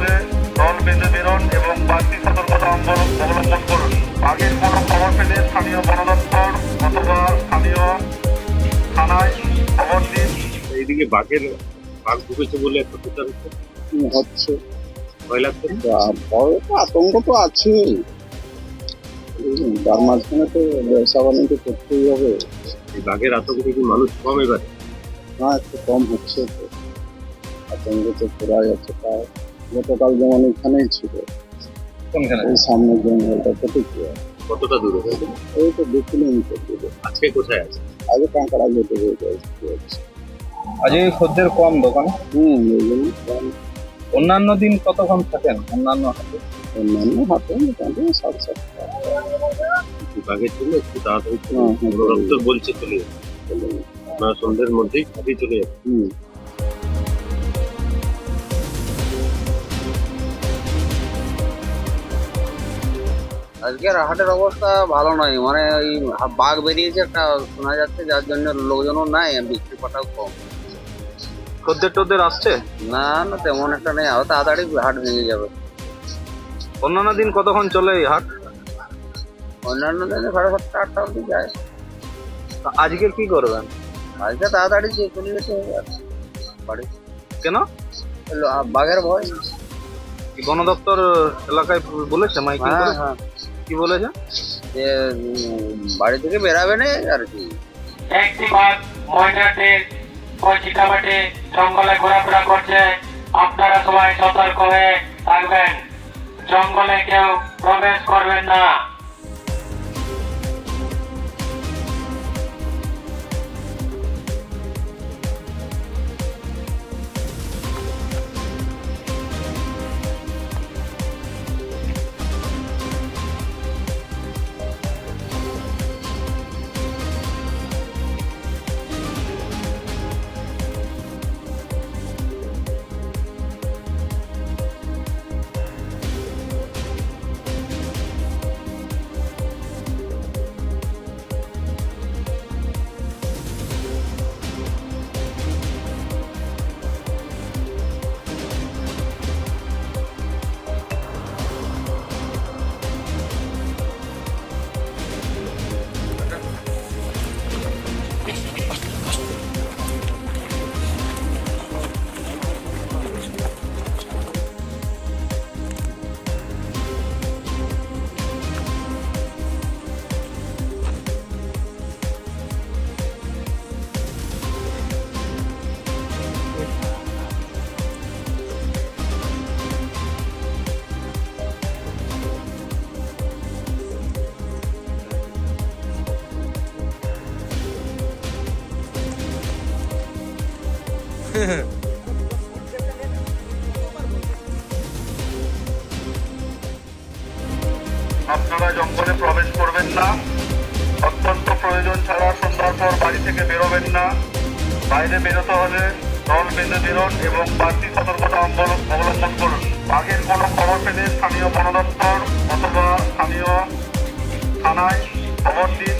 সঙ্গে বেঁধে বেরোন এবং বাড়তি সতর্কতা অবলম্বন করুন। খবর পেলে স্থানীয় বন দপ্তর অথবা স্থানীয় থানায় খবর দিন। এইদিকে বাঘের বাঘ ঢুকেছে বলে একটা প্রচার হচ্ছে। আতঙ্ক তো আছে তার মাঝখানে তো ব্যবসা বাণিজ্য করতেই হবে। এই বাঘের আতঙ্ক কি মানুষ কম এবার? হ্যাঁ একটু কম হচ্ছে। আতঙ্ক তো প্রায় আছে তাই গতকাল যেমন এখানেই ছিল কোনখানে? এই সামনে জঙ্গলটা আর? কতটা দূরে এই তো দু কিলোমিটার দূরে। আজকে কোথায় আছে? আগে কাঁকড়া যেতে হয়ে যাচ্ছে আজকে খদ্দের কম দোকানে? হুম এই। অন্যান্য দিন কতক্ষণ থাকেন? অন্যান্য হাটে? অন্যান্য হাতে মোটামুটি সাত সাতটা। একটু বাঘের একটু তাড়াতাড়ি হ্যাঁ। হ্যাঁ, দপ্তর বলছে চলে যাবে আপনার সন্ধ্যের মধ্যেই কাজে চলে যাবে আজকের হাটের অবস্থা ভালো নয়। মানে ওই বাঘ বেরিয়েছে একটা শোনা যাচ্ছে যার জন্য লোকজনও নাই বিক্রি পাটাও কম। খদ্দের টদ্দের আসছে? না না তেমন একটা নেই। আরও তাড়াতাড়ি হাট ভেঙে যাবে। অন্যান্য দিন কতক্ষণ চলে এই হাট? অন্যান্য দিনে সাড়ে সাতটা আটটা অব্দি যায়। আজকে কি করবেন? আজকে তাড়াতাড়ি যে চলে যেতে হবে বাড়ি। কেন? বাঘের ভয়। বন দপ্তর এলাকায় বলেছে মাইকিং হ্যাঁ করে? হ্যাঁ। কি বলেছে? যে বাড়ি থেকে বেরাবে না আর কি? একটি বাঘ ময়নাতে চিতাবাটে জঙ্গলে ঘোরাফেরা করছে। আপনারা সবাই সতর্ক হয়ে থাকবেন। জঙ্গলে কেউ প্রবেশ করবেন না। আপনারা জঙ্গলে প্রবেশ করবেন না। অত্যন্ত প্রয়োজন ছাড়া সন্ধ্যার পর বাড়ি থেকে বেরোবেন না। বাইরে বেরোতে হলে দল বেঁধে বেরোন এবং বাড়তি সতর্কতা অবলম্বন করুন। বাঘের কোনো খবর পেলে স্থানীয় বন দপ্তর অথবা স্থানীয় থানায় খবর দিন।